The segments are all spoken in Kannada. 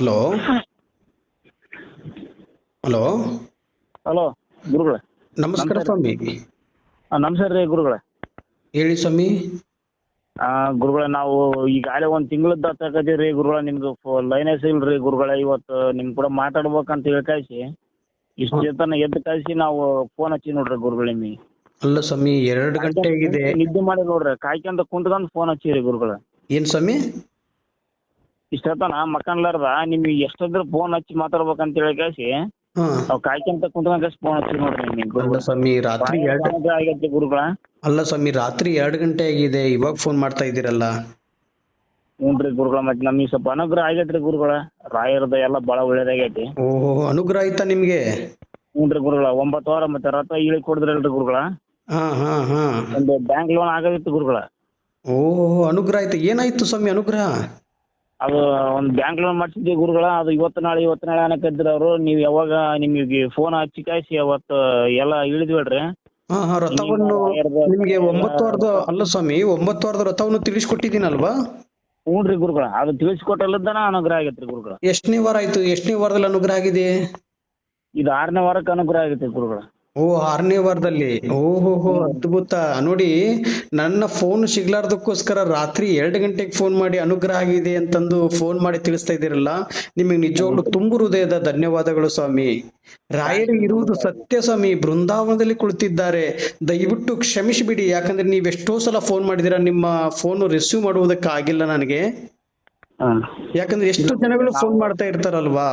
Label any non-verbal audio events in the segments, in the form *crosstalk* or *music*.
ಹಲೋ ಹಲೋ ಹಲೋ ಗುರುಗಳೇ. ನಮಸ್ಕಾರ ಸ್ವಾಮಿ. ನಮಸ್ಕಾರ ರೀ ಗುರುಗಳೇ. ಹೇಳಿ ಸ್ವಾಮಿ. ಆ, ಗುರುಗಳೇ ನಾವು ಈಗಾಗಲೇ ಒಂದು ತಿಂಗಳದ್ದು ಹತ್ತಾಕತ್ತೀವಿ ರೀ ಗುರುಗಳೇ ನಿಮ್ದು ಲೈನೇ ಸಿಗಲ್ರಿ ಗುರುಗಳ ಇವತ್ತು ನಿಮ್ ಕೂಡ ಮಾತಾಡ್ಬೇಕಂತ ಹೇಳಿ ಕಳಿಸಿ ಇಷ್ಟು ಜೊತೆ ಎದ್ದು ಕಳಿಸಿ ನಾವು ಫೋನ್ ಹಚ್ಚಿ ನೋಡ್ರಿ ಗುರುಗಳೇ ನಿಮಗೆ. ಅಲ್ಲ ಸ್ವಾಮಿ ಎರಡು ಗಂಟೆ ಆಗಿದೆ. ನಿದ್ದೆ ಮಾಡಿ ನೋಡ್ರಿ ಕಾಯ್ಕೊಂಡ ಕುಂತ್ಕೊಂಡ್ ಫೋನ್ ಹಚ್ಚಿರಿ ಗುರುಗಳೇ. ಏನ್ ಸ್ವಾಮಿ? ಇಷ್ಟೊತ್ತನ ಮಕ್ಕನ್ಲಾರ್ದ ನಿಮ್ಗೆ ಎಷ್ಟೊದ್ರ ಫೋನ್ ಹಚ್ಚಿ ಮಾತಾಡ್ಬೇಕಂತ ಹೇಳಿ ಕಳಿಸಿ ಹಾ. ನಾವು ಕಾಯ್ಕೊಂತ ಕುಂತ್ಕೊಂಡ್ ಕಳಿಸಿ ಫೋನ್ ಹಚ್ಚಿ ನೋಡ್ರಿ ನಿಮಗೆ ಅಲ್ಲ ಗುರುಗಳೇ ಸ್ವಾಮಿ ರಾತ್ರಿ ಎರಡು ಆಗೈತಿ ಗುರುಗಳ. ಅಲ್ಲ ಸ್ವಾಮಿ ರಾತ್ರಿ ಎರಡು ಗಂಟೆ ಆಗಿದೆ ಇವಾಗ ಫೋನ್ ಮಾಡ್ತಾ ಇದ್ದೀರಲ್ಲ. ಹ್ಞೂನ್ರಿ ಗುರುಗಳ ಮತ್ತೆ ನಮಗೆ ಸ್ವಲ್ಪ ಅನುಗ್ರಹ ಆಗೈತ್ರಿ ಗುರುಗಳ. ರಾಯರದ ಎಲ್ಲ ಬಹಳ ಒಳ್ಳೇದಾಗೈತಿ. ಓಹೋ ಅನುಗ್ರಹ ಆಯ್ತಾ ನಿಮ್ಗೆ? ಹ್ಞೂನ್ರಿ ಗುರುಗಳ ಒಂಬತ್ತು ವಾರ ಮತ್ತೆ ರಥ ಇಳಿ ಕೊಡಿದ್ರಲ್ರಿ ಗುರುಗಳ. ಹಾ ಹಾ ಹಾ. ಒಂದು ಬ್ಯಾಂಕ್ ಲೋನ್ ಆಗೋದಿತ್ತು ಗುರುಗಳ. ಓಹೋ ಅನುಗ್ರಹ ಆಯ್ತು. ಏನಾಯ್ತು ಸ್ವಾಮಿ ಅನುಗ್ರಹ? ಅದು ಒಂದು ಬ್ಯಾಂಕ್ ಲೋನ್ ಮಾಡ್ಸಿದ್ವಿ ಗುರುಗಳ ಅದು ಇವತ್ತು ನಾಳೆ ಇವತ್ತು ನಾಳೆ ಅನ್ನಕತ್ತಿದ್ರು ಅವರು ನೀವು ಯಾವಾಗ ನಿಮಗೆ ಫೋನ್ ಹಚ್ಚಿ ಕಾಯಿಸಿ ಅವತ್ತು ಎಲ್ಲ ಇಳಿದ್ಬಿಡ್ರಿ ಹಾ ಹಾ ರಥವನ್ನು ನಿಮ್ಗೆ ಒಂಬತ್ತು ವಾರದ ಅಲ್ಲ ಸ್ವಾಮಿ ಒಂಬತ್ತು ವಾರದ ರಥವನ್ನು ತಿಳಿಸ್ಕೊಟ್ಟಿದ್ದೀನಲ್ವಾ? ಹ್ಞೂನ್ರಿ ಗುರುಗಳ ಅದು ತಿಳಿಸ್ಕೊಟ್ಟಲ್ಲದನ ಅನುಗ್ರಹ ಆಗೈತ್ರಿ ಗುರುಗಳ. ಎಷ್ಟನೇ ವಾರ ಆಯ್ತು ಎಷ್ಟನೇ ವಾರದಲ್ಲಿ ಅನುಗ್ರಹ ಆಗಿದೆ? ಇದು ಆರನೇ ವಾರಕ್ಕೆ ಅನುಗ್ರಹ ಆಗೈತ್ರಿ ಗುರುಗಳ. ಓ ಆರನೇ ವಾರದಲ್ಲಿ. ಓಹೋ ಅದ್ಭುತ. ನೋಡಿ ನನ್ನ ಫೋನ್ ಸಿಗ್ಲಾರ್ದಕ್ಕೋಸ್ಕರ ರಾತ್ರಿ ಎರಡು ಗಂಟೆಗೆ ಫೋನ್ ಮಾಡಿ ಅನುಗ್ರಹ ಆಗಿದೆ ಅಂತಂದು ಫೋನ್ ಮಾಡಿ ತಿಳಿಸ್ತಾ ಇದ್ದೀರಲ್ಲ ನಿಮಗೆ ನಿಜವಾಗ್ಲೂ ತುಂಬು ಹೃದಯದ ಧನ್ಯವಾದಗಳು ಸ್ವಾಮಿ. ರಾಯರು ಇರುವುದು ಸತ್ಯ ಸ್ವಾಮಿ. ಬೃಂದಾವನದಲ್ಲಿ ಕುಳಿತಿದ್ದಾರೆ. ದಯವಿಟ್ಟು ಕ್ಷಮಿಸಿಬಿಡಿ. ಯಾಕಂದ್ರೆ ನೀವು ಎಷ್ಟೋ ಸಲ ಫೋನ್ ಮಾಡಿದಿರಾ ನಿಮ್ಮ ಫೋನ್ ರಿಸೀವ್ ಮಾಡುವುದಕ್ಕಾಗಿಲ್ಲ ನನಗೆ. ಹಾಂ. ಯಾಕಂದ್ರೆ ಎಷ್ಟು ಜನಗಳು ಫೋನ್ ಮಾಡ್ತಾ ಇರ್ತಾರಲ್ವಾ?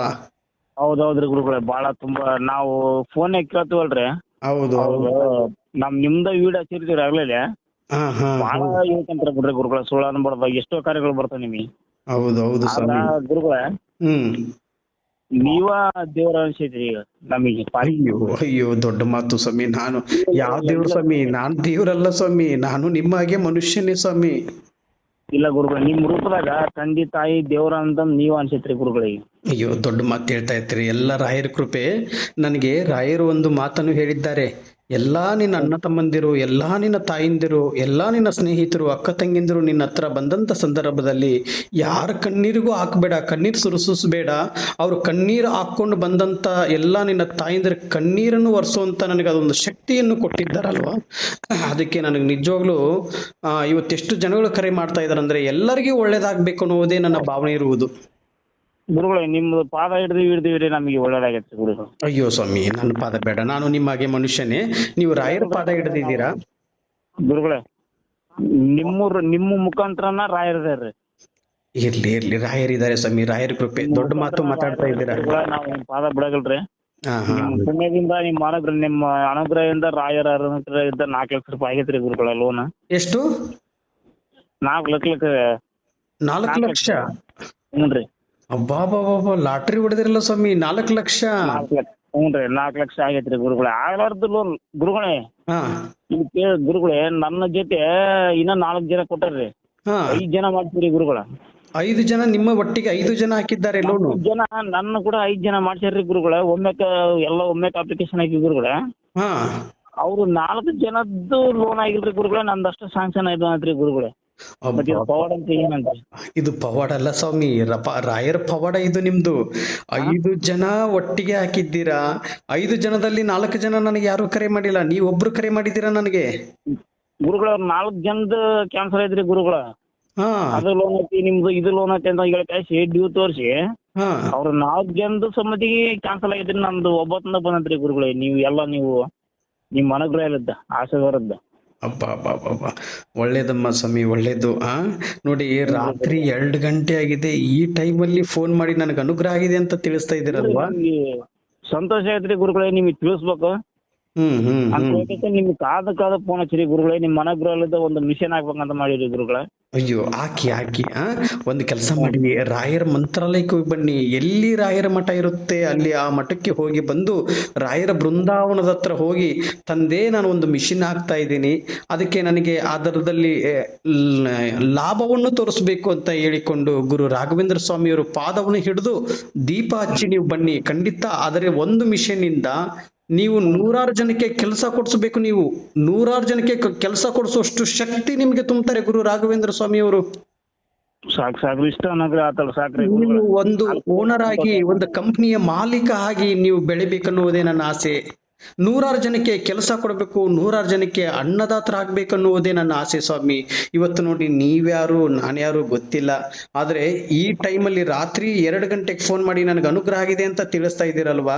ಹೌದೌದ್ರಿ ಗುರುಗಳೇ ಬಹಳ ತುಂಬಾ ನಾವು ಫೋನ್ ಕೇಳ್ತೀವಲ್ರಿ. ಹೌದು. ಹೌದು. ನಮ್ ನಿಮ್ದ ವೀಡಿಯೋ ಹಚ್ಚಿರ್ತೀವಿ ಆಗ್ಲೇ. ಬಹಳ ಹಾ ಹೇಳ್ಕೊಂತಾರ ಬಿಡ್ರಿ ಗುರುಗಳ ಸುಳ್ಳು ಅನ್ಬಾರ್ದ. ಎಷ್ಟೋ ಕಾರ್ಯಗಳು ಬರ್ತಾವ ನಿಮಗೆ. ಹೌದು ಹೌದು ಸ್ವಾಮಿ. ಗುರುಗಳೇ ಹ್ಮ್. ನೀವ ದೇವ್ರ ಅನ್ಸೈತ್ರಿ ಈಗ ನಮಗೆ. ಅಯ್ಯೋ ಅಯ್ಯೋ ದೊಡ್ಡ ಮಾತು ಸ್ವಾಮಿ. ನಾನು ಯಾವ ದೇವ್ರ ಸ್ವಾಮಿ? ನಾನ್ ದೇವ್ರಲ್ಲ ಸ್ವಾಮಿ. ನಾನು ನಿಮ್ಮ ಹಾಗೆ ಮನುಷ್ಯನೇ ಸ್ವಾಮಿ. ಇಲ್ಲ ಗುರುಗಳ ನಿಮ್ ರೂಪದಾಗ ತಂದೆ ತಾಯಿ ದೇವ್ರ ಅಂತ ನೀವ್ ಅನ್ಸೈತ್ರಿ ಗುರುಗಳಿಗೆ ಅಯ್ಯೋ ದೊಡ್ಡ ಮಾತು ಹೇಳ್ತಾ ಇರ್ತೀರಿ. ಎಲ್ಲ ರಾಯರ ಕೃಪೆ ನನಗೆ. ರಾಯರು ಒಂದು ಮಾತನ್ನು ಹೇಳಿದ್ದಾರೆ. ಎಲ್ಲಾ ನಿನ್ನ ಅಣ್ಣ ತಮ್ಮಂದಿರು ಎಲ್ಲಾ ನಿನ್ನ ತಾಯಿಂದಿರು ಎಲ್ಲಾ ನಿನ್ನ ಸ್ನೇಹಿತರು ಅಕ್ಕ ತಂಗಿಂದಿರು ನಿನ್ನ ಹತ್ರ ಬಂದಂತ ಸಂದರ್ಭದಲ್ಲಿ ಯಾರ ಕಣ್ಣೀರಿಗೂ ಹಾಕ್ಬೇಡ ಕಣ್ಣೀರು ಸುರಿಸಿಸ್ಬೇಡ ಅವ್ರು ಕಣ್ಣೀರು ಹಾಕೊಂಡು ಬಂದಂತ ಎಲ್ಲಾ ನಿನ್ನ ತಾಯಿಂದಿರ ಕಣ್ಣೀರನ್ನು ಒರೆಸುವಂತ ನನಗೆ ಅದೊಂದು ಶಕ್ತಿಯನ್ನು ಕೊಟ್ಟಿದ್ದಾರಲ್ವಾ? ಅದಕ್ಕೆ ನನಗೆ ನಿಜವಾಗ್ಲೂ ಆ, ಇವತ್ತೆಷ್ಟು ಜನಗಳು ಕರೆ ಮಾಡ್ತಾ ಇದಾರೆ ಅಂದ್ರೆ ಎಲ್ಲರಿಗೂ ಒಳ್ಳೇದಾಗ್ಬೇಕು ಅನ್ನೋದೇ ನನ್ನ ಭಾವನೆ ಇರುವುದು. ಗುರುಗಳೇ ನಿಮ್ಮ ಪಾದ ಹಿಡಿದು ಹಿಡಿದಿವ್ರಿ ನಮಗೆ ಒಳ್ಳೇದಾಗೈತ್ರಿ ಗುರುಗಳು ಅಯ್ಯೋ ಸ್ವಾಮಿ ನನ್ನ ಪಾದ ಬೇಡ. ನಾನು ನಿಮ್ಮ ಹಾಗೆ ಮನುಷ್ಯನೇ. ನೀವು ರಾಯರ ಪಾದ ಹಿಡಿದಿದ್ದೀರಾ? ಗುರುಗಳೇ ನಿಮ್ಮೂರ್ ನಿಮ್ಮ ಮುಖಾಂತರನ ರಾಯರದಾರ್ರಿ ಇರ್ಲಿ ಇರ್ಲಿ. ರಾಯರಿದ್ದಾರೆ ಸ್ವಾಮಿ ರಾಯರ ಕೃಪೆ. ದೊಡ್ಡ ಮಾತು ಮಾತಾಡ್ತಾ ಇದ್ದೀರಾ? ನಾವು ಪಾದ ಬಿಡಗಲ್ರಿ. ಹಾ ಹಾ. ನಿಮ್ ಪುಣ್ಯದಿಂದ ನಿಮ್ಮ ಅನುಗ್ರಹ ನಿಮ್ಮ ಅನುಗ್ರಹದಿಂದ ರಾಯರ ಅನುಗ್ರಹದಿಂದ ನಾಲ್ಕು ಲಕ್ಷ ರೂಪಾಯಿ ಆಗೈತ್ರಿ ಗುರುಗಳ ಲೋನ್. ಎಷ್ಟು? ನಾಲ್ಕು ಲಕ್ಷ. ಲಕ್ಷ ನಾಲ್ಕು ಲಕ್ಷ? ಹ್ಞೂನ್ರಿ ಅಬ್ಬಾಬಾಬಾ ಲಾಟ್ರಿ ಹೊಡೆದಿರಲ್ಲ ಸ್ವಾಮಿ ನಾಲ್ಕು ಲಕ್ಷ. ಹ್ಞೂನ್ರಿ ನಾಲ್ಕು ಲಕ್ಷ ಆಗೈತ್ರಿ ಗುರುಗಳೇ. ಆಗ್ಲಾರ್ದು ಲೋನ್ ಗುರುಗಳೇ. ಗುರುಗಳೇ ನನ್ನ ಜೊತೆ ಇನ್ನ ನಾಲ್ಕು ಜನ ಕೊಟ್ಟಾರ್ರಿ. ಐದ್ ಜನ ಮಾಡ್ತೀರಿ ಗುರುಗಳ. ಐದು ಜನ ನಿಮ್ಮ ಒಟ್ಟಿಗೆ ಐದು ಜನ ಹಾಕಿದ್ದಾರೆ ಲೋನು ಜನ ನನ್ನ ಕೂಡ ಐದ್ ಜನ ಮಾಡ್ಸ್ಯಾರ್ರಿ ಗುರುಗಳ. ಒಮ್ಮೆ ಎಲ್ಲ ಒಮ್ಮೆ ಅಪ್ಲಿಕೇಶನ್ ಹಾಕಿ ಗುರುಗಳ. ಹಾ. ಅವ್ರು ನಾಲ್ಕು ಜನದ್ದು ಲೋನ್ ಆಗಿಲ್ರಿ ಗುರುಗಳ. ನಂದಷ್ಟು ಸ್ಯಾಂಕ್ಷನ್ ಆಯ್ತು ಅಂತ್ರಿ ಗುರುಗಳೇ. ಇದು ಪವಾಡ ಅಲ್ಲ ಸ್ವಾಮಿ ರಾಯರ ಪವಾಡ ಇದು ನಿಮ್ದು. ಐದು ಜನ ಒಟ್ಟಿಗೆ ಹಾಕಿದ್ದೀರಾ? ಐದು ಜನದಲ್ಲಿ ನಾಲ್ಕು ಜನ ನನಗೆ ಯಾರು ಕರೆ ಮಾಡಿಲ್ಲ. ನೀವೊಬ್ರು ಕರೆ ಮಾಡಿದ್ದೀರಾ ನನಗೆ? ಗುರುಗಳ ನಾಲ್ಕು ಜನದ ಕ್ಯಾನ್ಸಲ್ ಐತ್ರಿ ಗುರುಗಳ. ಹಾ. ಅದು ಲೋನ್ ಐತಿ ನಿಮ್ದು ಇದು ಲೋನ್ ಐತಿ ಅಂತ ಹೇಳಿ ಕಳಿಸಿ ಡ್ಯೂ ತೋರಿಸಿ. ಅವ್ರ ನಾಲ್ಕು ಜನದ ಸಮ್ಮತಿಗೆ ಕ್ಯಾನ್ಸಲ್ ಆಗೈತ್ರಿ ನಮ್ದು. ಒಬ್ಬತ್ತಿಂದ ಬಂದತ್ರಿ ಗುರುಗಳೇ ನೀವು ಎಲ್ಲ ನೀವು ನಿಮ್ ಅನುಗ್ರಹ ಇಲ್ಲದ ಆಶೀರ್ವಾದದ ಅಬ್ಬಾ ಅಬ್ಬಾ ಅಬ್ಬಾ, ಒಳ್ಳೇದಮ್ಮ ಸ್ವಾಮಿ ಒಳ್ಳೇದು ಆ? ನೋಡಿ ರಾತ್ರಿ ಎರಡು ಗಂಟೆ ಆಗಿದೆ. ಈ ಟೈಮಲ್ಲಿ ಫೋನ್ ಮಾಡಿ ನನಗೆ ಅನುಗ್ರಹ ಆಗಿದೆ ಅಂತ ತಿಳಿಸ್ತಾ ಇದ್ದೀರಲ್ವಾ? ಸಂತೋಷ ಆಯ್ತ್ರಿ ಗುರುಗಳೇ ನಿಮಗೆ ತಿಳಿಸ್ಬೇಕು. ಹ್ಮ್ ಹ್ಮ್ ನಿಮ್ಗೆ ಕಾದ ಕಾದ ಫೋನ್ ಹಚ್ಚಿರಿ ಗುರುಗಳೇ. ನಿಮ್ಮ ಅನುಗ್ರಹದ ಒಂದು ಮಿಷನ್ ಆಗ್ಬೇಕಂತ ಮಾಡಿರಿ ಗುರುಗಳೇ. ಅಯ್ಯೋ ಹಾಕಿ ಹಾಕಿ ಆ? ಒಂದು ಕೆಲಸ ಮಾಡಿ, ರಾಯರ ಮಂತ್ರಾಲಯಕ್ಕೆ ಹೋಗಿ ಬನ್ನಿ. ಎಲ್ಲಿ ರಾಯರ ಮಠ ಇರುತ್ತೆ? ಅಲ್ಲಿ ಆ ಮಠಕ್ಕೆ ಹೋಗಿ ಬಂದು ರಾಯರ ಬೃಂದಾವನದ ಹತ್ರ ಹೋಗಿ, ತಂದೆ, ನಾನು ಒಂದು ಮಿಷಿನ್ ಹಾಕ್ತಾ ಇದ್ದೀನಿ. ಅದಕ್ಕೆ ನನಗೆ ಅದರದಲ್ಲಿ ಲಾಭವನ್ನು ತೋರಿಸ್ಬೇಕು ಅಂತ ಹೇಳಿಕೊಂಡು ಗುರು ರಾಘವೇಂದ್ರ ಸ್ವಾಮಿಯವರು ಪಾದವನ್ನು ಹಿಡಿದು ದೀಪ ಹಚ್ಚಿ ನೀವು ಬನ್ನಿ. ಖಂಡಿತ, ಆದರೆ ಒಂದು ಮಿಷನ್ ಇಂದ ನೀವು ನೂರಾರು ಜನಕ್ಕೆ ಕೆಲಸ ಕೊಡಿಸ್ಬೇಕು ನೀವು. ನೂರಾರು ಜನಕ್ಕೆ ಕೆಲಸ ಕೊಡಿಸುವಷ್ಟು ಶಕ್ತಿ ನಿಮ್ಗೆ ತುಂಬ್ತಾರೆ ಗುರು ರಾಘವೇಂದ್ರ ಸ್ವಾಮಿಯವರು ಸಾಕ್ ಸಾಕು ಇಷ್ಟ ಅನ್ನಕ್ರಿ ಆತಲ್ಲ ಸಾಕ್ರಿ ನೀವು ಒಂದು ಓನರ್ ಆಗಿ ಒಂದು ಕಂಪ್ನಿಯ ಮಾಲೀಕ ಆಗಿ ನೀವು ಬೆಳಿಬೇಕನ್ನುವುದೇ ನನ್ನ ಆಸೆ. ನೂರಾರು ಜನಕ್ಕೆ ಕೆಲಸ ಕೊಡಬೇಕು, ನೂರಾರು ಜನಕ್ಕೆ ಅನ್ನದಾತರಾಗಬೇಕನ್ನುವುದೇ ನನ್ನ ಆಸೆ ಸ್ವಾಮಿ. ಇವತ್ತು ನೋಡಿ ನೀವ್ಯಾರು, ನಾನ್ಯಾರು ಗೊತ್ತಿಲ್ಲ. ಆದ್ರೆ ಈ ಟೈಮಲ್ಲಿ ರಾತ್ರಿ ಎರಡು ಗಂಟೆಗೆ ಫೋನ್ ಮಾಡಿ ನನಗೆ ಅನುಗ್ರಹ ಆಗಿದೆ ಅಂತ ತಿಳಿಸ್ತಾ ಇದ್ದೀರಲ್ವಾ?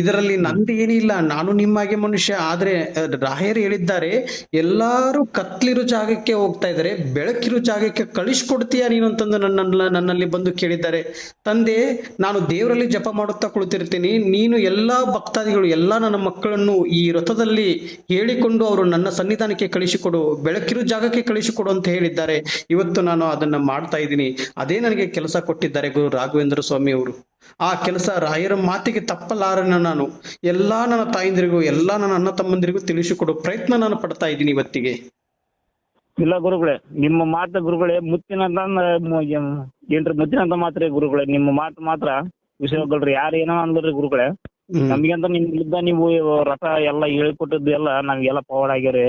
ಇದರಲ್ಲಿ ನಂದು ಏನಿಲ್ಲ, ನಾನು ನಿಮ್ಮಾಗೆ ಮನುಷ್ಯ, ಆದ್ರೆ ರಾಯರು ಹೇಳಿದ್ದಾರೆ, ಎಲ್ಲಾರು ಕತ್ಲಿರೋ ಜಾಗಕ್ಕೆ ಹೋಗ್ತಾ ಇದ್ದಾರೆ, ಬೆಳಕಿರೋ ಜಾಗಕ್ಕೆ ಕಳಿಸ್ಕೊಡ್ತೀಯ ನೀನು ಅಂತಂದು ನನ್ನ ನನ್ನಲ್ಲಿ ಬಂದು ಕೇಳಿದ್ದಾರೆ. ತಂದೆ, ನಾನು ದೇವರಲ್ಲಿ ಜಪ ಮಾಡುತ್ತಾ ಕುಳಿತಿರ್ತೀನಿ, ನೀನು ಎಲ್ಲಾ ಭಕ್ತಾದಿಗಳು, ಎಲ್ಲಾ ನನ್ನ ಮಕ್ಕಳನ್ನು ಈ ರಥದಲ್ಲಿ ಹೇಳಿಕೊಂಡು ಅವರು ನನ್ನ ಸನ್ನಿಧಾನಕ್ಕೆ ಕಳಿಸಿಕೊಡು, ಬೆಳಕಿರೋ ಜಾಗಕ್ಕೆ ಕಳಿಸಿಕೊಡು ಅಂತ ಹೇಳಿದ್ದಾರೆ. ಇವತ್ತು ನಾನು ಅದನ್ನ ಮಾಡ್ತಾ ಇದ್ದೀನಿ. ಅದೇ ನನಗೆ ಕೆಲಸ ಕೊಟ್ಟಿದ್ದಾರೆ ಗುರು ರಾಘವೇಂದ್ರ ಸ್ವಾಮಿ ಅವರು. ಆ ಕೆಲಸ ರಾಯರ ಮಾತಿಗೆ ತಪ್ಪಲಾರನ ನಾನು. ಎಲ್ಲಾ ನನ್ನ ತಾಯಂದಿರಿಗೂ, ಎಲ್ಲಾ ನನ್ನ ಅಣ್ಣ ತಮ್ಮಂದಿರಿಗೂ ತಿಳಿಸಿಕೊಡು ಪ್ರಯತ್ನ ನಾನು ಪಡ್ತಾ ಇದ್ದೀನಿ ಇವತ್ತಿಗೆ. ಇಲ್ಲ ಗುರುಗಳೇ, ನಿಮ್ಮ ಮಾತು ಗುರುಗಳೇ ಮುತ್ತಿನಂತ ಏನ್ರಿ ಮುತ್ತಿನಂತ ಮಾತ್ರ ಗುರುಗಳೇ. ನಿಮ್ಮ ಮಾತು ಮಾತ್ರ ವಿಷಯಗಳ್ರಿ ಯಾರು ಏನೋ ಅಂದ್ರಿ ಗುರುಗಳೇ. ನಮ್ಗಂತ ನಿಮ್ಗಿದ್ದ ನೀವು ರಸ ಎಲ್ಲ ಹೇಳ್ಕೊಟ್ಟಿದ್ದು ಎಲ್ಲ ನಮ್ಗೆಲ್ಲ ಪವಾಡ್ ಆಗ್ಯಾರಿ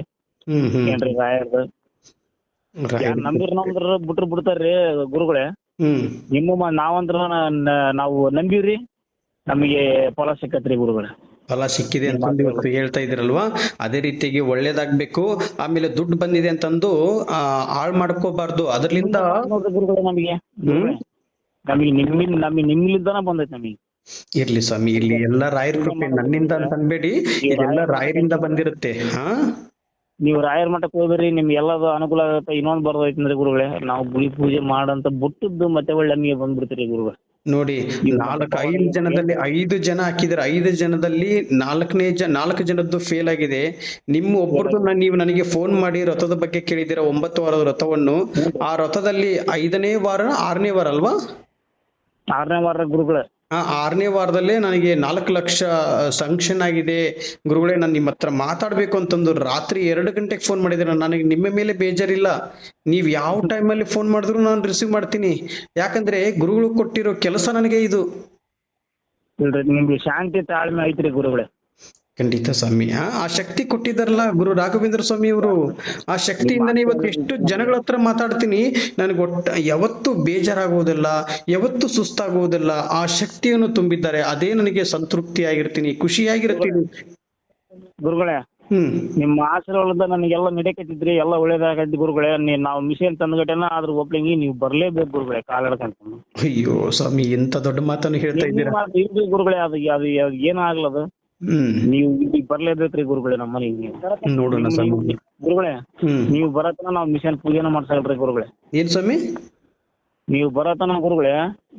ಏನ್ರಿ ರಾಯರ್ದು? ರಾಯರ- ಯಾರ್ ನಂಬಿರ್ ನಂಬ್ರ ಬಿಟ್ರು ಬಿಡ್ತಾರ್ರಿ ಗುರುಗಳೇ. ನಿಮ್ಮ ನಾವಂದ್ರ ನಾವು ನಂಬಿವ್ರಿ. ನಮಗೆ ಫಲ ಸಿಕ್ಕತ್ರಿ ಗುರುಗಳೇ. ಫಲ ಸಿಕ್ಕಿದೆ ಅಂತಂದು ಇವತ್ತು ಹೇಳ್ತಾ ಇದ್ರಲ್ವಾ? ಅದೇ ರೀತಿಯಾಗಿ ಒಳ್ಳೇದಾಗ್ಬೇಕು. ಆಮೇಲೆ ದುಡ್ಡು ಬಂದಿದೆ ಅಂತಂದು ಆ ಹಾಳ್ ಮಾಡ್ಕೋಬಾರ್ದು. ಗುರುಗಳೇ ನಮಗೆ. ನಮಗೆ ನಿಮ್ಮಿಂದ ನಮಗೆ ನಿಮ್ಮಿಂದನ ಬಂದೈತಿ ನಮಗೆ. ಇರ್ಲಿ ಸ್ವಾಮಿ ಇಲ್ಲಿ ಎಲ್ಲ ರಾಯರ ಕೃಪೆ ನನ್ನಿಂದ ಅಂತ ಅನ್ಬೇಡಿ. ಇದೆಲ್ಲ ರಾಯರಿಂದ ಬಂದಿರುತ್ತೆ. ಹಾ? ನೀವು ರಾಯರ ಮಠಕ್ಕೆ ಹೋಗ್ಬೇರಿ ನಿಮ್ಗೆ ಎಲ್ಲದು ಅನುಕೂಲ ಆಗುತ್ತೆ. ಇನ್ನೊಂದು ಬರ್ದೈತಂದ್ರೆ ಗುರುಗಳೇ ನಾವು ಗುಡಿ ಪೂಜೆ ಮಾಡಂತ ಬುಟ್ಟದ್ದು ಮತ್ತೆ ಒಳ್ಳೆ ನಮಗೆ ಬಂದ್ಬಿಡ್ತೀರಿ ಗುರುಗಳ. ನೋಡಿ ನಾಲ್ಕು ಐದು ಜನದಲ್ಲಿ ಐದು ಜನ ಹಾಕಿದ್ರೆ ಐದು ಜನದಲ್ಲಿ ನಾಲ್ಕನೇ ಜನ ನಾಲ್ಕು ಜನದ್ದು ಫೇಲ್ ಆಗಿದೆ. ನಿಮ್ಮ ಒಬ್ಬರದ್ದು ನೀವು ನನಗೆ ಫೋನ್ ಮಾಡಿ ರಥದ ಬಗ್ಗೆ ಕೇಳಿದಿರ ಒಂಬತ್ತು ವಾರದ ರಥವನ್ನು. ಆ ರಥದಲ್ಲಿ ಐದನೇ ವಾರ ಆರನೇ ವಾರ ಅಲ್ವಾ? ಆರನೇ ವಾರ ಗುರುಗಳೇ. ಆರನೇ ವಾರದಲ್ಲೇ ನನಗೆ ನಾಲ್ಕು ಲಕ್ಷ ಸಂಕ್ಷನ್ ಆಗಿದೆ. ಗುರುಗಳೇ, ನಾನು ನಿಮ್ಮ ಹತ್ರ ಮಾತಾಡ್ಬೇಕು ಅಂತಂದು ರಾತ್ರಿ ಎರಡು ಗಂಟೆಗೆ ಫೋನ್ ಮಾಡಿದ್ರೆ ನನಗೆ ನಿಮ್ಮ ಮೇಲೆ ಬೇಜಾರಿಲ್ಲ. ನೀವ್ ಯಾವ ಟೈಮಲ್ಲಿ ಫೋನ್ ಮಾಡಿದ್ರು ನಾನು ರಿಸೀವ್ ಮಾಡ್ತೀನಿ. ಯಾಕಂದ್ರೆ ಗುರುಗಳು ಕೊಟ್ಟಿರೋ ಕೆಲಸ ನನಗೆ ಇದು. ನಿಮ್ಗೆ ಶಾಂತಿ ತಾಳ್ಮೆ ಐತ್ರಿ ಗುರುಗಳೇ. ಖಂಡಿತ ಸ್ವಾಮಿ. ಆ ಶಕ್ತಿ ಕೊಟ್ಟಿದ್ದಾರಲ್ಲ ಗುರು ರಾಘವೇಂದ್ರ ಸ್ವಾಮಿ ಅವರು. ಆ ಶಕ್ತಿಯಿಂದನೇ ಇವತ್ತು ಎಷ್ಟು ಜನಗಳ ಹತ್ರ ಮಾತಾಡ್ತೀನಿ. ನನಗೆ ಒಟ್ಟ ಯಾವತ್ತೂ ಬೇಜಾರಾಗುವುದಿಲ್ಲ ಯಾವತ್ತೂ ಸುಸ್ತಾಗುವುದಿಲ್ಲ ಆ ಶಕ್ತಿಯನ್ನು ತುಂಬಿದ್ದಾರೆ. ಅದೇ ನನಗೆ ಸಂತೃಪ್ತಿ ಆಗಿರ್ತೀನಿ ಖುಷಿಯಾಗಿರ್ತೀನಿ. ಗುರುಗಳೇ ಹ್ಮ್. ನಿಮ್ಮ ಆಶೀರ್ವಾದ ನನಗೆಲ್ಲ ನಡೆಕತ್ತಿದ್ರಿ ಎಲ್ಲ ಒಳ್ಳೇದಾಗೈತಿ ಗುರುಗಳೇ. ನೀ- ನಾವು ಮಿಷನ್ ತಂದ್ಗಟೆನ ಆದ್ರೂ ಒಬ್ಳಿಂಗಿ ನೀವು ಬರ್ಲೇಬೇಕು ಗುರುಗಳೇ ಕಾಲಿಡ್ಕಂತ ಅಯ್ಯೋ ಸ್ವಾಮಿ ಎಂತ ದೊಡ್ಡ ಮಾತನ್ನು ಹೇಳ್ತಾ ಇದ್ದೀರಾ? ಗುರುಗಳೇ ಅದು ಅದು ಅದು ಏನೂ ಆಗ್ಲದು ಹ್ಮ್ ನೀವು ಇಲ್ಲಿ ಬರ್ಲೇಬೇಕ್ರಿ ಗುರುಗಳೇ ನಮ್ಮ ಮನೆಗೆ ನೀವು ನೋಡೋಣ ಸ್ವಾಮಿ ಗುರುಗಳೇ ಹ್ಮ್. ನೀವು ಬರತನ ನಾವು ಮಿಷನ್ ಪೂಜೆನ ಮಾಡ್ಸಲ್ರಿ ಗುರುಗಳೇ. ಏನ್ ಸ್ವಾಮಿ? ನೀವು ಬರತನ ಗುರುಗಳೇ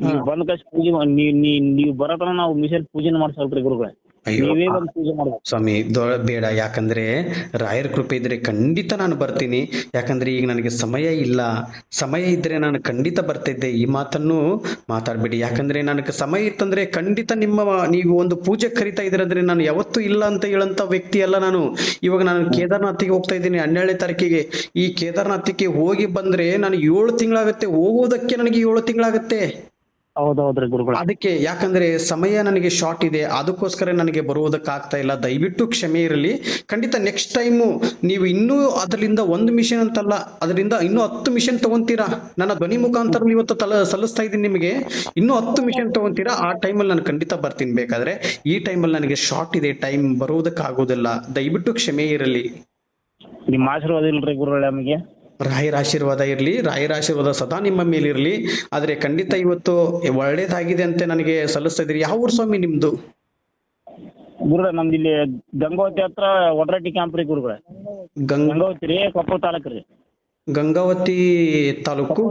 ನೀವು ಬಂದ ಕಷ್ಟ ಪೂಜೆ ನೀವು ಬರತನ ನಾವು ಮಿಷನ್ ಪೂಜೆನ ಮಾಡ್ಸಲ್ರಿ ಗುರುಗಳೇ. ಅಯ್ಯೋ ಸ್ವಾಮಿ ಬೇಡ. ಯಾಕಂದ್ರೆ ರಾಯರ ಕೃಪೆ ಇದ್ರೆ ಖಂಡಿತ ನಾನು ಬರ್ತೀನಿ. ಯಾಕಂದ್ರೆ ಈಗ ನನಗೆ ಸಮಯ ಇಲ್ಲ. ಸಮಯ ಇದ್ರೆ ನಾನು ಖಂಡಿತ ಬರ್ತಿದ್ದೆ. ಈ ಮಾತನ್ನು ಮಾತಾಡ್ಬೇಡಿ. ಯಾಕಂದ್ರೆ ನನಗೆ ಸಮಯ ಇತ್ತಂದ್ರೆ ಖಂಡಿತ ನಿಮ್ಮ ನೀವು ಒಂದು ಪೂಜೆ ಕರಿತಾ ಇದ್ರಂದ್ರೆ ನಾನು ಯಾವತ್ತೂ ಇಲ್ಲ ಅಂತ ಹೇಳಂತ ವ್ಯಕ್ತಿ ಅಲ್ಲ ನಾನು. ಇವಾಗ ನಾನು ಕೇದಾರ್ನಾಥಿಗೆ ಹೋಗ್ತಾ ಇದ್ದೀನಿ. ಹನ್ನೆರಡನೇ ತಾರೀಕಿಗೆ. ಈ ಕೇದಾರ್ನಾಥಿಗೆ ಹೋಗಿ ಬಂದ್ರೆ ನಾನು ಏಳು ತಿಂಗಳಾಗತ್ತೆ. ಹೋಗೋದಕ್ಕೆ ನನಗೆ ಏಳು ತಿಂಗಳಾಗುತ್ತೆ. ಹೌದೌದ್ರಿ ಗುರುಗಳ. ಅದಕ್ಕೆ ಯಾಕಂದ್ರೆ ಸಮಯ ನನಗೆ ಶಾರ್ಟ್ ಇದೆ ಅದಕ್ಕೋಸ್ಕರ ನನಗೆ ಬರುವುದಕ್ಕಾಗ್ತಾ ಇಲ್ಲ. ದಯವಿಟ್ಟು ಕ್ಷಮೆ ಇರಲಿ. ಖಂಡಿತ ನೆಕ್ಸ್ಟ್ ಟೈಮು ನೀವು ಇನ್ನೂ ಅದರಿಂದ ಒಂದು ಮಿಷನ್ ಅಂತಲ್ಲ ಅದರಿಂದ ಇನ್ನೂ ಹತ್ತು ಮಿಷನ್ ತಗೊಂತೀರಾ? ನನ್ನ ಧ್ವನಿ ಮುಖಾಂತರ ಇವತ್ತು ತಲ ಸಲ್ಲಿಸ್ತಾ ಇದ್ದೀನಿ ನಿಮಗೆ. ಇನ್ನೂ ಹತ್ತು ಮಿಷನ್ ತಗೊಂತೀರಾ? ಆ ಟೈಮಲ್ಲಿ ನಾನು ಖಂಡಿತ ಬರ್ತೀನಿ ಬೇಕಾದ್ರೆ. ಈ ಟೈಮಲ್ಲಿ ನನಗೆ ಶಾರ್ಟ್ ಇದೆ ಟೈಮ್ ಬರುವುದಕ್ಕಾಗೋದಿಲ್ಲ. ದಯವಿಟ್ಟು ಕ್ಷಮೆ ಇರಲಿ. ನಿಮ್ಮ ಆಶೀರ್ವಾದ ಇಲ್ರಿ ಗುರುಗಳೇ ನಮಗೆ. ರಾಯರ ಆಶೀರ್ವಾದ ಇರಲಿ ರಾಯರ ಆಶೀರ್ವಾದ ಸದಾ ನಿಮ್ಮ ಮೇಲಿರಲಿ ಆದರೆ ಖಂಡಿತ ಇವತ್ತು ಒಳ್ಳೇದಾಗಿದೆ ಅಂತ ನನಗೆ ಸಲ್ಲಿಸ್ತಾ ಇದ್ದೀರಿ. ಯಾವ ಊರು ಸ್ವಾಮಿ ನಿಮ್ದು? ಗುರುಗಳೇ ನಮ್ದು ಇಲ್ಲಿ ಗಂಗಾವತಿ ಹತ್ರ ಒಡರಟ್ಟಿ ಕ್ಯಾಂಪ್ ರೀ ಗುರುಗಳ. ಗಂಗಾವತಿ ರೀ ಕೊಪ್ಪಳ ತಾಲೂಕು ರೀ. ಗಂಗಾವತಿ ತಾಲೂಕು?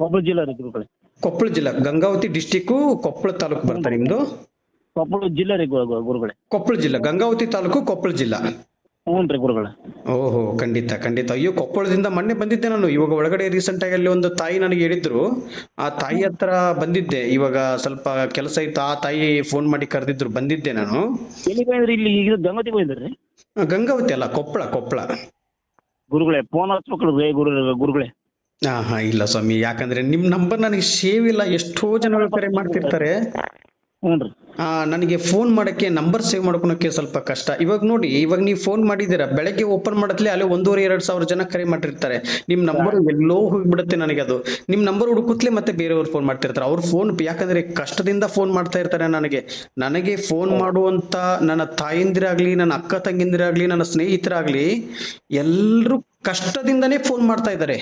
ಕೊಪ್ಪಳ ಜಿಲ್ಲಾ ರೀ ಗುರುಗಳ. ಕೊಪ್ಪಳ ಜಿಲ್ಲಾ ಗಂಗಾವತಿ ಡಿಸ್ಟಿಕ್ ಕೊಪ್ಪಳ ತಾಲೂಕು ಬರ್ತಾರೆ ನಿಮ್ದು? ಕೊಪ್ಪಳ ಜಿಲ್ಲೆ ರೀ ಗುರುಗಳೇ. ಕೊಪ್ಪಳ ಜಿಲ್ಲಾ ಗಂಗಾವತಿ ತಾಲೂಕು ಕೊಪ್ಪಳ ಜಿಲ್ಲಾ. ಹ್ಞೂ ರೀ ಗುರುಗಳೇ. ಓಹೋ ಖಂಡಿತ ಖಂಡಿತ. ಅಯ್ಯೋ ಕೊಪ್ಪಳದಿಂದ ಮೊನ್ನೆ ಬಂದಿದ್ದೆ ನಾನು. ಇವಾಗ ಒಳಗಡೆ ರೀಸೆಂಟ್ ಆಗಿ ಅಲ್ಲಿ ಒಂದು ತಾಯಿ ನನಗೆ ಹೇಳಿದ್ರು. ಆ ತಾಯಿ ಹತ್ರ ಬಂದಿದ್ದೆ. ಇವಾಗ ಸ್ವಲ್ಪ ಕೆಲಸ ಇತ್ತು. ಆ ತಾಯಿ ಫೋನ್ ಮಾಡಿ ಕರೆದಿದ್ರು. ಬಂದಿದ್ದೆ ನಾನು. ಬಂದ್ರಿ ಇಲ್ಲಿ ಗಂಗಾವತಿ ಬಂದ್ರಿ ಆ, ಗಂಗಾವತಿ ಅಲ್ಲ ಕೊಪ್ಪಳ ಕೊಪ್ಪಳ. ಗುರುಗಳೇ ಫೋನ್ ರೀ ಗುರು ಗುರುಗಳೇ. ಹಾ ಹಾ ಇಲ್ಲ ಸ್ವಾಮಿ. ಯಾಕಂದ್ರೆ ನಿಮ್ ನಂಬರ್ ನನಗೆ ಸೇವ್ ಇಲ್ಲ ಎಷ್ಟೋ ಜನಗಳು ಕರೆ ಮಾಡ್ತಿರ್ತಾರೆ. ನನಗೆ ಫೋನ್ ಮಾಡಕ್ಕೆ ನಂಬರ್ ಸೇವ್ ಮಾಡ್ಕೊಳಕ್ಕೆ ಸ್ವಲ್ಪ ಕಷ್ಟ. ಇವಾಗ ನೋಡಿ, ಇವಾಗ ನೀವು ಫೋನ್ ಮಾಡಿದ್ದೀರಾ? ಬೆಳಗ್ಗೆ ಓಪನ್ ಮಾಡತ್ಲೆ ಅಲ್ಲಿ ಒಂದೂವರೆ, ಎರಡು ಸಾವಿರ ಜನ ಕರೆ ಮಾಡಿರ್ತಾರೆ. ನಿಮ್ ನಂಬರ್ ಎಲ್ಲೋ ಹೋಗ್ಬಿಡುತ್ತೆ ನನಗೆ ಅದು ನಿಮ್ ನಂಬರ್ ಹುಡುಕುತ್ತಲೇ ಮತ್ತೆ ಬೇರೆಯವ್ರು ಫೋನ್ ಮಾಡ್ತಿರ್ತಾರೆ. ಅವ್ರ ಫೋನ್ ಯಾಕಂದ್ರೆ ಕಷ್ಟದಿಂದ ಫೋನ್ ಮಾಡ್ತಾ ಇರ್ತಾರೆ ನನಗೆ. ನನಗೆ ಫೋನ್ ಮಾಡುವಂತ ನನ್ನ ತಾಯಂದಿರಾಗ್ಲಿ, ನನ್ನ ಅಕ್ಕ ತಂಗಿಂದಿರಾಗ್ಲಿ, ನನ್ನ ಸ್ನೇಹಿತರಾಗ್ಲಿ ಎಲ್ಲರೂ ಕಷ್ಟದಿಂದನೇ ಫೋನ್ ಮಾಡ್ತಾ ಇದ್ದಾರೆ.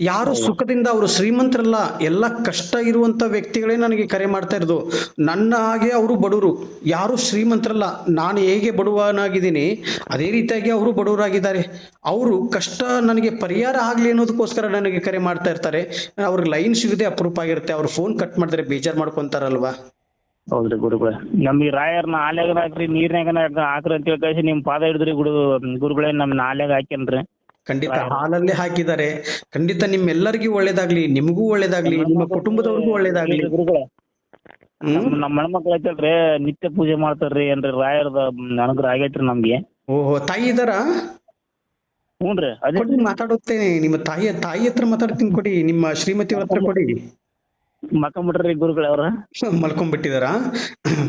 ಯಾರು ಸುಖದಿಂದ ಅವರು ಶ್ರೀಮಂತರಲ್ಲ ಎಲ್ಲ ಕಷ್ಟ ಇರುವಂತ ವ್ಯಕ್ತಿಗಳೇ ನನಗೆ ಕರೆ ಮಾಡ್ತಾ ಇರೋದು. ನನ್ನ ಹಾಗೆ ಅವರು ಬಡವರು. ಯಾರು ಶ್ರೀಮಂತರಲ್ಲ ನಾನು ಹೇಗೆ ಬಡವನಾಗಿದ್ದೀನಿ ಅದೇ ರೀತಿಯಾಗಿ ಅವರು ಬಡವರಾಗಿದ್ದಾರೆ. ಅವರು ಕಷ್ಟ ನನಗೆ ಪರಿಹಾರ ಆಗ್ಲಿ ಅನ್ನೋದಕ್ಕೋಸ್ಕರ ನನಗೆ ಕರೆ ಮಾಡ್ತಾ ಇರ್ತಾರೆ. ಅವ್ರಿಗೆ ಲೈನ್ ಸಿಗದೆ ಅಪರೂಪ ಆಗಿರುತ್ತೆ. ಅವ್ರು ಫೋನ್ ಕಟ್ ಮಾಡಿದ್ರೆ ಬೇಜಾರ್ ಮಾಡ್ಕೊಂತಾರಲ್ವಾ? ಹೌದ್ರಿ ಗುರುಗಳೇ. ನಮ್ಗೆ ರಾಯರ್ ಆಲ್ಯಾಗ ಹಾಕ್ರಿ ನೀರ್ನಾಗ ಹಾಕ್ರಿ ಅಂತ ಹೇಳಿ ನಿಮ್ ಪಾದ ಹಿಡಿದ್ರಿ ಗುರು ಗುರುಗಳೇ ನಮ್ ನಾಲ್ಯಾಗ ಹಾಕ್ಯನ್ರಿ. ಖಂಡಿತ. ಹಾಲಲ್ಲೇ ಹಾಕಿದ್ದಾರೆ. ಖಂಡಿತ ನಿಮ್ಮೆಲ್ಲರಿಗೂ ಒಳ್ಳೇದಾಗ್ಲಿ ನಿಮಗೂ ಒಳ್ಳೇದಾಗ್ಲಿ ನಿಮ್ಮ ಕುಟುಂಬದವ್ರಿಗೂ ಒಳ್ಳೇದಾಗ್ಲಿ. ಗುರುಗಳೇ? ನಮ್ ನಮ್ಮ ಹೆಣ್ಮಕ್ಳು ಐತಲ್ರಿ ನಿತ್ಯ ಪೂಜೆ ಮಾಡ್ತಾರ್ರಿ ಏನ್ರಿ ರಾಯರದ ಅನುಗ್ರಹ ಆಗೈತ್ರಿ ನಮ್ಗೆ. ಓಹೋ ತಾಯಿ ಇದಾರ ಹ್ಞೂನ್ರಿ ಅದೇ ಕೊಡಿ ಮಾತಾಡುತ್ತೇನೆ. ನಿಮ್ಮ ತಾಯಿ ತಾಯಿ ಹತ್ರ ಮಾತಾಡ್ತೀನಿ ಕೊಡಿ. ನಿಮ್ಮ ಶ್ರೀಮತಿ ಅವ್ರ ಹತ್ರ ಕೊಡಿ. ಮಕ್ಕಂಬಿಟ್ರಿ ಗುರುಗಳವ್ರ ಅವ್ರ? ಮಲ್ಕೊಂಡ್ಬಿಟ್ಟಿದಾರಾ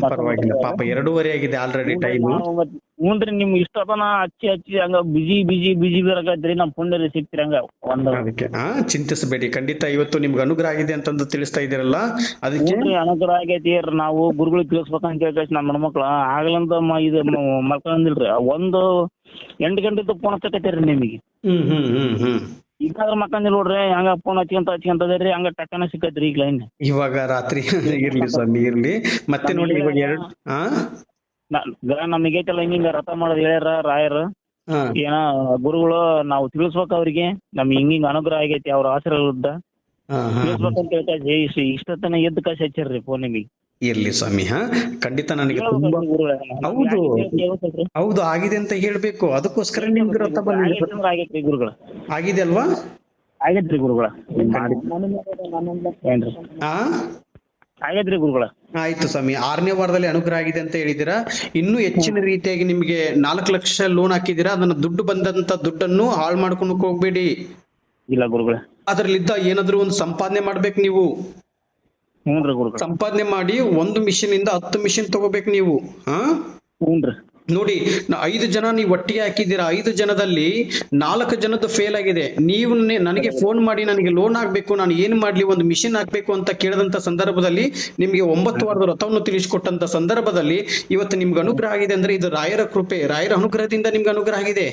ಪರವಾಗಿಲ್ಲ ಪಾಪ ಎರಡೂವರೆ ಆಗಿದೆ ಆಲ್ರೆಡಿ ಟೈಮ್ ಹ್ಞೂನ್ರಿ ಇಷ್ಟ ಇಷ್ಟತನ ಹಚ್ಚಿ ಹಚ್ಚಿ ಹಂಗ ಬಿಜಿ ಬಿಜಿ ಬಿಜಿ ಬರಕತ್ರಿ ನಮ್ ಪುಣ್ಯರಿ ಸಿಕ್ತಿರಿ ಹಂಗ ಒಂದ್ ಅದಕ್ಕೆ. ಆ ಚಿಂತಿಸಬೇಡಿ. ಖಂಡಿತ ಇವತ್ತು ನಿಮ್ಗೆ ಅನುಗ್ರಹ ಆಗಿದೆ ಅಂತಂದು ತಿಳಿಸ್ತಾ ಇದೀರಲ್ಲ ಅದಕ್ಕೆ ಹ್ಞೂನ್ರಿ ಅನುಗ್ರಹ ಆಗೈತಿ ನಾವು ಗುರುಗಳಿಗೆ ತಿಳಿಸ್ಬೇಕಂತ ಹೇಳಿ ನಮ್ಮ ಹೆಣ್ಮಕ್ಳು. ಆಗ್ಲಂದ ಮ- ಇದು ಮಲ್ಕೊಂಡಿಲ್ರಿ ಒಂದು ಎಂಟು ಗಂಟೆ ಫೋನ್ ಹಚ್ಚಕತ್ತೀರಿ ನಿಮಗೆ. ಹ್ಮ್ ಹ್ಮ್ ಹ್ಮ್ ಹ್ಮ್. ಈಗಾದ್ರ ಮಕ್ಕಂದಿಲ್ಲ ನೋಡ್ರಿ. ಹಂಗ ಫೋನ್ ಹಚ್ಕೊಂತ ಅದ್ರಿ ಹಂಗ ಟಕ್ಕನ ಸಿಕ್ಕತ್ರಿ ಈಗ ಲೈನ್. ಇವಾಗ ರಾತ್ರಿ *laughs* ಇರ್ಲಿ ಸ್ವಾಮಿ ಇರ್ಲಿ. ಮತ್ತೆ ನೋಡಿ ಇವಾಗ ಎರಡು ಆ? ನಮಗೆ ಐತಲ್ಲ ಹಿಂಗ ರಥ ಮಾಡೋದ್ ಹೇಳ್ಯಾರ ರಾಯರ್. ಏನ ಗುರುಗಳು ನಾವು ತಿಳಿಸ್ಬೇಕು ಅವ್ರಿಗೆ. ನಮ್ಗೆ ಹಿಂಗಿಂಗ್ ಹಿಂಗ ಅನುಗ್ರಹ ಆಗೈತಿ ಅವ್ರ ಆಶೀರ್ವಾದ ತಿಳಿಸ್ಬೇಕಂತ ಹೇಳ್ತಾ ಇಷ್ಟತನ ಎದ್ದು ಕಾಸು ಹಚ್ಚಾರ್ರಿ ಫೋನ್ ನಿಮಗೆ. ಇರ್ಲಿ ಸ್ವಾಮಿ ಹಾ. ಖಂಡಿತ ನನಗೆ ತುಂಬಾ ಹೌದು. ಹೌದು ಆಗಿದೆ ಅಂತ ಹೇಳ್ಬೇಕು. ಅದಕ್ಕೋಸ್ಕರ ನಿಮ್ಗೆ ರಥ ಬಂದಿದೆ. ಗುರುಗಳ. ಆಗಿದೆ ಅಲ್ವಾ? ಆಗೈತ್ರಿ ಗುರುಗಳ. ಆ? ಆಗೈತ್ರಿ ಗುರುಗಳ. ಆಯ್ತು ಸ್ವಾಮಿ ಆರನೇ ವಾರದಲ್ಲಿ ಅನುಗ್ರಹ ಆಗಿದೆ ಅಂತ ಹೇಳಿದಿರಾ ಇನ್ನೂ ಹೆಚ್ಚಿನ ರೀತಿಯಾಗಿ ನಿಮ್ಗೆ ನಾಲ್ಕು ಲಕ್ಷ ಲೋನ್ ಹಾಕಿದಿರಾ ಅದನ್ನ ದುಡ್ಡು ಬಂದಂತ ದುಡ್ಡನ್ನು ಹಾಳು ಮಾಡ್ಕೊಂಡು ಹೋಗ್ಬೇಡಿ. ಇಲ್ಲ ಗುರುಗಳ. ಅದ್ರಲ್ಲಿದ್ದ ಏನಾದ್ರೂ ಒಂದು ಸಂಪಾದನೆ ಮಾಡ್ಬೇಕು ನೀವು. ಹ್ಞೂನ್ರಿ ಗುರುಗಳ. ಸಂಪಾದನೆ ಮಾಡಿ ಒಂದು ಮಿಷಿನ್ ಇಂದ ಹತ್ತು ಮಿಷಿನ್ ತಗೋಬೇಕು ನೀವು. ಹಾ? ಹ್ಞೂನ್ರಿ. ನೋಡಿ ಐದು ಜನ ನೀವು ಒಟ್ಟಿಗೆ ಹಾಕಿದ್ದೀರಾ, ಐದು ಜನದಲ್ಲಿ ನಾಲ್ಕು ಜನದ್ದು ಫೇಲ್ ಆಗಿದೆ. ನೀವು ನನಗೆ ಫೋನ್ ಮಾಡಿ, ನನಗೆ ಲೋನ್ ಆಗ್ಬೇಕು, ನಾನು ಏನ್ ಮಾಡ್ಲಿ, ಒಂದು ಮಿಷಿನ್ ಹಾಕ್ಬೇಕು ಅಂತ ಕೇಳಿದಂತ ಸಂದರ್ಭದಲ್ಲಿ ನಿಮ್ಗೆ ಒಂಬತ್ತು ವಾರದ ರಥವನ್ನು ತಿಳಿಸಿಕೊಟ್ಟಂತ ಸಂದರ್ಭದಲ್ಲಿ ಇವತ್ತು ನಿಮ್ಗೆ ಅನುಗ್ರಹ ಆಗಿದೆ ಅಂದ್ರೆ ಇದು ರಾಯರ ಕೃಪೆ, ರಾಯರ ಅನುಗ್ರಹದಿಂದ ನಿಮ್ಗೆ ಅನುಗ್ರಹ ಆಗಿದೆ.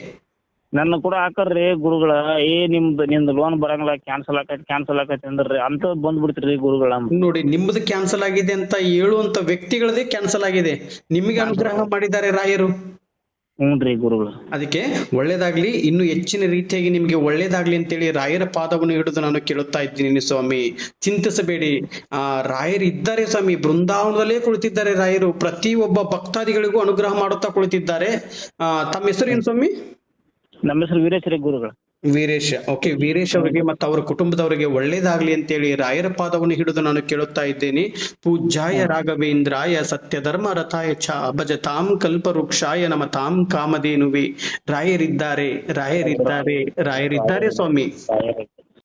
ನನ್ನ ಕೂಡ ಹಾಕರ್ರಿ ಗುರುಗಳ. ಏ ನಿಮ್ದು ನಿಮ್ದು ಲೋನ್ ಬರಂಗಿಲ್ಲ ಕ್ಯಾನ್ಸಲ್ ಆಕೈತಿ ಕ್ಯಾನ್ಸಲ್ ಆಕೈತಿ ಅಂದ್ರಿ. ಅಂತ ಬಂದ್ಬಿಡ್ತೀರಿ ಗುರುಗಳ ನೋಡಿ ನಿಮ್ಮದು ಕ್ಯಾನ್ಸಲ್ ಆಗಿದೆ ಅಂತ ಹೇಳುವಂತ ವ್ಯಕ್ತಿಗಳದೇ ಕ್ಯಾನ್ಸಲ್ ಆಗಿದೆ. ನಿಮಗೆ ಅನುಗ್ರಹ ಮಾಡಿದ್ದಾರೆ ರಾಯರು. ಹ್ಞೂನ್ರಿ ಗುರುಗಳು. ಅದಕ್ಕೆ ಒಳ್ಳೇದಾಗ್ಲಿ ಇನ್ನು ಹೆಚ್ಚಿನ ರೀತಿಯಾಗಿ ನಿಮ್ಗೆ ಒಳ್ಳೇದಾಗ್ಲಿ ಅಂತೇಳಿ ರಾಯರ ಪಾದವನ್ನು ಹಿಡಿದು ನಾನು ಕೇಳುತ್ತಾ ಇದ್ದೀನಿ ಸ್ವಾಮಿ. ಚಿಂತಿಸಬೇಡಿ. ಆ ರಾಯರು ಇದ್ದಾರೆ ಸ್ವಾಮಿ. ಬೃಂದಾವನದಲ್ಲೇ ಕುಳಿತಿದ್ದಾರೆ ರಾಯರು. ಪ್ರತಿ ಒಬ್ಬ ಭಕ್ತಾದಿಗಳಿಗೂ ಅನುಗ್ರಹ ಮಾಡುತ್ತಾ ಕುಳಿತಿದ್ದಾರೆ. ಆ ತಮ್ಮ ಹೆಸರು ಏನು ಸ್ವಾಮಿ? ನಮ್ಮ ಹೆಸರು ವೀರೇಶ್ವರಿ ಗುರುಗಳು. ವೀರೇಶ್ ಓಕೆ ವೀರೇಶ್ ಅವರಿಗೆ ಮತ್ತು ಅವರ ಕುಟುಂಬದವರಿಗೆ ಒಳ್ಳೇದಾಗ್ಲಿ ಅಂತೇಳಿ ರಾಯರ ಪಾದವನ್ನು ಹಿಡಿದು ನಾನು ಕೇಳುತ್ತಾ ಇದ್ದೇನೆ. ಪೂಜ್ಯಾಯ ರಾಘವೇಂದ್ರಾಯ ಸತ್ಯ ಧರ್ಮ ರಥಾಯ ಚ ಕಲ್ಪ ಕಲ್ಪವೃಕ್ಷಾಯ ನಮ ತಾಂ ಕಾಮಧೇನುವೆ. ರಾಯರಿದ್ದಾರೆ ರಾಯರಿದ್ದಾರೆ ರಾಯರಿದ್ದಾರೆ ಸ್ವಾಮಿ.